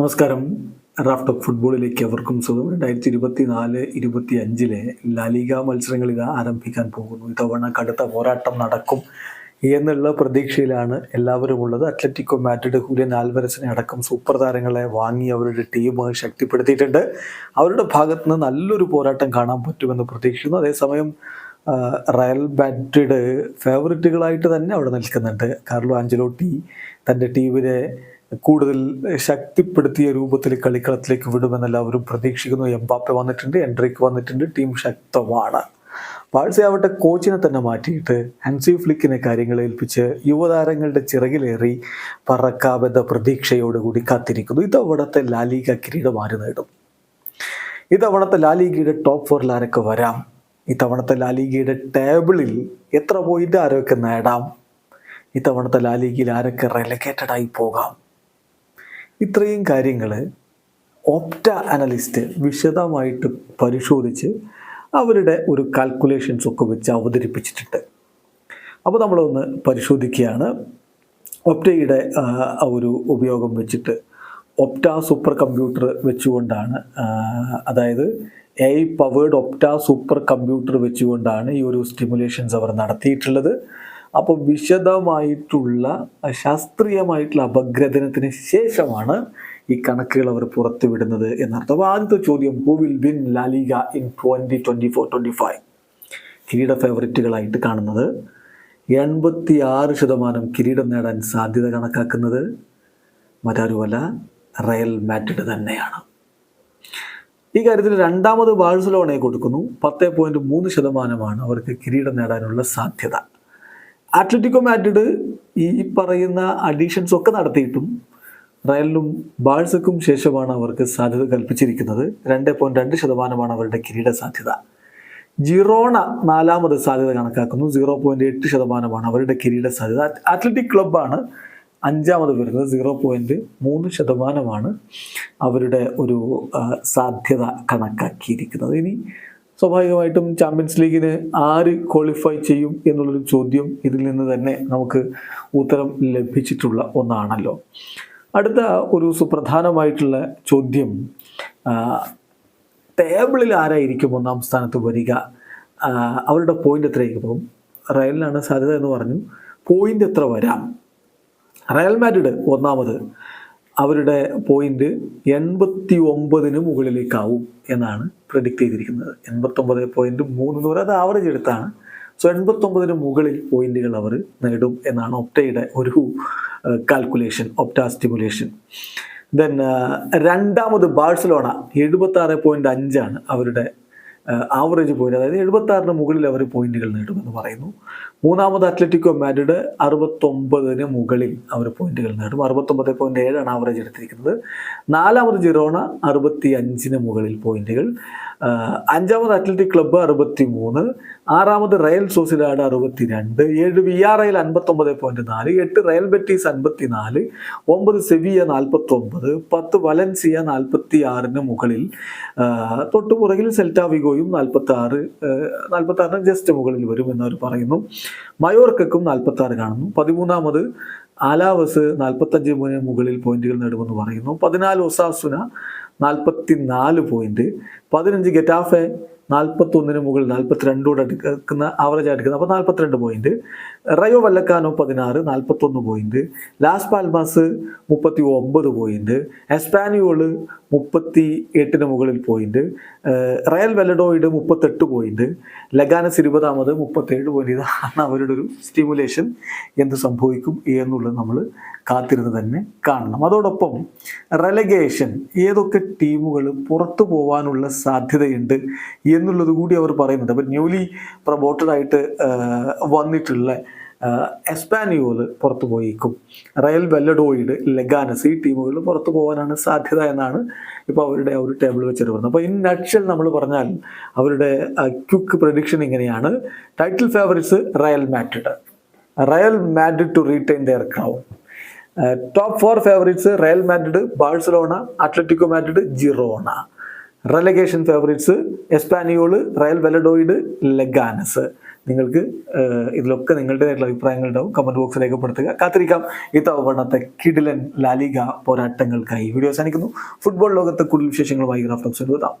നമസ്കാരം. Raf talk ഫുട്ബോളിലേക്ക് അവർക്കും സുഖം. രണ്ടായിരത്തി ഇരുപത്തി നാല് ഇരുപത്തി അഞ്ചിലെ ലാലിക മത്സരങ്ങൾ ഇത് ആരംഭിക്കാൻ പോകുന്നു. ഇത്തവണ കടുത്ത പോരാട്ടം നടക്കും എന്നുള്ള പ്രതീക്ഷയിലാണ് എല്ലാവരും ഉള്ളത്. അത്ലറ്റിക്കോ മാഡ്രിഡ് ഹുലിയൻ ആൽവരസിനെ അടക്കം സൂപ്പർ താരങ്ങളെ വാങ്ങി അവരുടെ ടീം ശക്തിപ്പെടുത്തിയിട്ടുണ്ട്. അവരുടെ ഭാഗത്ത് നിന്ന് നല്ലൊരു പോരാട്ടം കാണാൻ പറ്റുമെന്ന് പ്രതീക്ഷിക്കുന്നു. അതേസമയം റയൽ മാഡ്രിഡ് ഫേവററ്റുകളായിട്ട് തന്നെ അവിടെ നിൽക്കുന്നുണ്ട്. കാർലോ ആഞ്ചലോട്ടി തന്റെ ടീമിനെ കൂടുതൽ ശക്തിപ്പെടുത്തിയ രൂപത്തിൽ കളിക്കളത്തിലേക്ക് വിടുമെന്ന് എല്ലാവരും പ്രതീക്ഷിക്കുന്നു. എംബാപ്പെ വന്നിട്ടുണ്ട് എൻട്രിക്ക് വന്നിട്ടുണ്ട് ടീം ശക്തമാണ്. പാഴ്സയാവട്ടെ കോച്ചിനെ തന്നെ മാറ്റിയിട്ട് ഹൻസി ഫ്ലിക്കിനെ കാര്യങ്ങൾ ഏൽപ്പിച്ച് യുവതാരങ്ങളുടെ ചിറകിലേറി പറക്കാമെന്ന പ്രതീക്ഷയോടുകൂടി കാത്തിരിക്കുന്നു. ഇതവിടത്തെ ലാലിക കിരീടം ആര് നേടും? ഇതവണത്തെ ലാലിഗയുടെ ടോപ്പ് ഫോറിൽ ആരൊക്കെ വരാം? ഇത്തവണത്തെ ലാലിഗയുടെ ടേബിളിൽ എത്ര പോയിന്റ് ആരൊക്കെ നേടാം? ഇത്തവണത്തെ ലാലിഗയിൽ ആരൊക്കെ റെലഗേറ്റഡായി പോകാം? ഇത്രയും കാര്യങ്ങൾ ഓപ്റ്റ അനലിസ്റ്റ് വിശദമായിട്ട് പരിശോധിച്ച് അവരുടെ ഒരു കാൽക്കുലേഷൻസ് ഒക്കെ വെച്ച് അവതരിപ്പിച്ചിട്ടുണ്ട്. അപ്പോൾ നമ്മളൊന്ന് പരിശോധിക്കുകയാണ്. ഒപ്റ്റയുടെ ഒരു ഉപയോഗം വെച്ചിട്ട് ഒപ്റ്റ സൂപ്പർ കമ്പ്യൂട്ടർ വെച്ചുകൊണ്ടാണ് അതായത് AI powered Opta super computer വെച്ചുകൊണ്ടാണ് ഈ ഒരു സ്റ്റിമുലേഷൻസ് അവർ നടത്തിയിട്ടുള്ളത്. അപ്പോൾ വിശദമായിട്ടുള്ള ശാസ്ത്രീയമായിട്ടുള്ള അപഗ്രഥനത്തിന് ശേഷമാണ് ഈ കണക്കുകൾ അവർ പുറത്തുവിടുന്നത് എന്നർത്ഥം. അപ്പോൾ ആദ്യത്തെ ചോദ്യം who will win LaLiga in twenty twenty four twenty five കിരീട ഫേവററ്റുകളായിട്ട് കാണുന്നത്. എൺപത്തി ആറ് ശതമാനം കിരീടം നേടാൻ സാധ്യത കണക്കാക്കുന്നത് മറ്റാരുമല്ല റയൽ മാറ്റിഡ് തന്നെയാണ്. ഈ കാര്യത്തിൽ രണ്ടാമത് ബാഴ്സലോണയെ കൊടുക്കുന്നു. പത്ത് പോയിന്റ് മൂന്ന് ശതമാനമാണ് അവർക്ക് കിരീടം നേടാനുള്ള സാധ്യത. അത്ലറ്റിക്കോ മാഡ്രിഡ് ഈ പറയുന്ന അഡീഷൻസ് ഒക്കെ നടത്തിയിട്ടും റയലിനും ബാഴ്സക്കും ശേഷമാണ് അവർക്ക് സാധ്യത കൽപ്പിച്ചിരിക്കുന്നത്. രണ്ട് പോയിന്റ് രണ്ട് ശതമാനമാണ് അവരുടെ കിരീട സാധ്യത. ജിറോണ നാലാമത് സാധ്യത കണക്കാക്കുന്നു. സീറോ പോയിന്റ് എട്ട് ശതമാനമാണ് അവരുടെ കിരീട സാധ്യത. അത് അത്ലറ്റിക് ക്ലബ്ബാണ് അഞ്ചാമത് വരുന്നത്. സീറോ പോയിന്റ് മൂന്ന് ശതമാനമാണ് അവരുടെ ഒരു സാധ്യത കണക്കാക്കിയിരിക്കുന്നത്. ഇനി സ്വാഭാവികമായിട്ടും ചാമ്പ്യൻസ് ലീഗിന് ആര് ക്വാളിഫൈ ചെയ്യും എന്നുള്ളൊരു ചോദ്യം ഇതിൽ നിന്ന് തന്നെ നമുക്ക് ഉത്തരം ലഭിച്ചിട്ടുള്ള ഒന്നാണല്ലോ. അടുത്ത ഒരു സുപ്രധാനമായിട്ടുള്ള ചോദ്യം ടേബിളിൽ ആരായിരിക്കും ഒന്നാം സ്ഥാനത്ത് വരിക? അവരുടെ പോയിന്റ് എത്രയായിരിക്കും? അപ്പം റയലിനാണ് സാധ്യത എന്ന് പറഞ്ഞു പോയിന്റ് എത്ര വരാം? റയൽ മാഡ്രിഡ് ഒന്നാമത് അവരുടെ പോയിന്റ് എൺപത്തി ഒമ്പതിന് മുകളിലേക്കാവും എന്നാണ് പ്രെഡിക്റ്റ് ചെയ്തിരിക്കുന്നത്. എൺപത്തൊമ്പത് പോയിന്റ് മൂന്ന് എന്ന് പറയുന്നത് ആവറേജ് എടുത്താണ്. സോ എൺപത്തൊമ്പതിന് മുകളിൽ പോയിന്റുകൾ അവർ നേടും എന്നാണ് ഒപ്റ്റയുടെ ഒരു കാൽക്കുലേഷൻ ഒപ്റ്റ സ്റ്റിമുലേഷൻ ദെൻ രണ്ടാമത് ബാഴ്സലോണ എഴുപത്തി ആറ് പോയിന്റ് അഞ്ചാണ് അവരുടെ ആവറേജ് പോയിന്റ് അതായത് എഴുപത്തി ആറിന് മുകളിൽ അവർ പോയിന്റുകൾ നേടുമെന്ന് പറയുന്നു. മൂന്നാമത് അത്ലറ്റിക്കോ മാഡ്രിഡ് അറുപത്തൊമ്പതിന് മുകളിൽ അവർ പോയിന്റുകൾ നേടും. അറുപത്തൊമ്പത് പോയിന്റ് ഏഴാണ് ആവറേജ് എടുത്തിരിക്കുന്നത്. നാലാമത് ജിറോണ അറുപത്തി അഞ്ചിന് മുകളിൽ പോയിന്റുകൾ അഞ്ചാമത് അത്ലറ്റിക് ക്ലബ്ബ് അറുപത്തി മൂന്ന് ആറാമത് റയൽ സോസിലാഡ് അറുപത്തി രണ്ട് ഏഴ് വി ആർ ഐയിൽ അൻപത്തൊമ്പത് പോയിന്റ് നാല്. എട്ട് റയൽ ബെറ്റീസ് അൻപത്തി നാല് ഒമ്പത് സെവിയ നാൽപ്പത്തി ഒമ്പത് പത്ത് വലൻസിയ നാൽപ്പത്തി ആറിന് മുകളിൽ തൊട്ടുപുറകിൽ തൊട്ടു വിഗോയും നാൽപ്പത്തി ആറ് നാൽപ്പത്തി ആറിന് ജസ്റ്റ് മുകളിൽ വരും എന്നവർ പറയുന്നു. മയോർക്കും നാൽപ്പത്തി ആറ് കാണുന്നു. പതിമൂന്നാമത് ആലാവസ് നാൽപ്പത്തഞ്ച് മുകളിൽ പോയിന്റുകൾ നേടുമെന്ന് പറയുന്നു. പതിനാല് ഒസാസുന നാൽപ്പത്തി നാല് പോയിന്റ്. പതിനഞ്ച് ഗെറ്റാഫെ നാൽപ്പത്തൊന്നിന് മുകളിൽ നാൽപ്പത്തിരണ്ടോട് അടുക്കുന്ന ആവറേജ് അടുക്കുന്നത് അപ്പോൾ നാൽപ്പത്തിരണ്ട് പോയിന്റ് റയോ വല്ലക്കാനോ പതിനാറ് നാൽപ്പത്തൊന്ന് പോയിന്റ് ലാസ് പാൽമാസ് മുപ്പത്തി ഒമ്പത് പോയിന്റ് എസ്പാനിയോൾ മുപ്പത്തി എട്ടിന് മുകളിൽ പോയിന്റ് റയൽ വെല്ലഡോയിഡ് മുപ്പത്തെട്ട് പോയിന്റ് ലഗാനസ് ഇരുപതാമത് മുപ്പത്തേഴ് പോയിന്റ് ഇതാണ് അവരുടെ ഒരു സ്റ്റിമുലേഷൻ എന്ത് സംഭവിക്കും എന്നുള്ളത് നമ്മൾ കാത്തിരുന്ന് തന്നെ കാണണം. അതോടൊപ്പം റെലഗേഷൻ ഏതൊക്കെ ടീമുകൾ പുറത്തു പോകാനുള്ള സാധ്യതയുണ്ട് എന്നുള്ളത് കൂടി അവർ പറയുന്നുണ്ട്. അപ്പം ന്യൂലി പ്രൊമോട്ടഡ് ആയിട്ട് വന്നിട്ടുള്ള എസ്പാനിയോൽ പുറത്തു പോയേക്കും. റയൽ വെല്ലഡോയിഡ് ലെഗാനസ് ഈ ടീമുകൾ പുറത്തു പോകാനാണ് സാധ്യത എന്നാണ് ഇപ്പോൾ അവരുടെ ഒരു ടേബിൾ വെച്ചിട്ട് പറഞ്ഞത് അപ്പോൾ ഇൻ നക്ഷൽ നമ്മൾ പറഞ്ഞാൽ അവരുടെ ക്യുക്ക് പ്രഡിക്ഷൻ ഇങ്ങനെയാണ്. Title favourites Real Madrid Real Madrid to retain their crown top four favourites Real Madrid Barcelona Atletico Madrid Girona relegation favourites Espanyol Real Valladolid Leganes നിങ്ങൾക്ക് ഇതിലൊക്കെ നിങ്ങളുടേതായിട്ടുള്ള അഭിപ്രായങ്ങൾ ഉണ്ടാവും. കമന്റ് ബോക്സിൽ രേഖപ്പെടുത്തുക. കാത്തിരിക്കാം. ഇത്തവണത്തെ കിഡിലൻ ലാലിക പോരാട്ടങ്ങൾക്കായി. വീഡിയോ അവസാനിക്കുന്നു. ഫുട്ബോൾ ലോകത്തെ കൂടുതൽ വിശേഷങ്ങളുമായി ഗ്രാഫ്റ്റോക്സ് എഴുതാം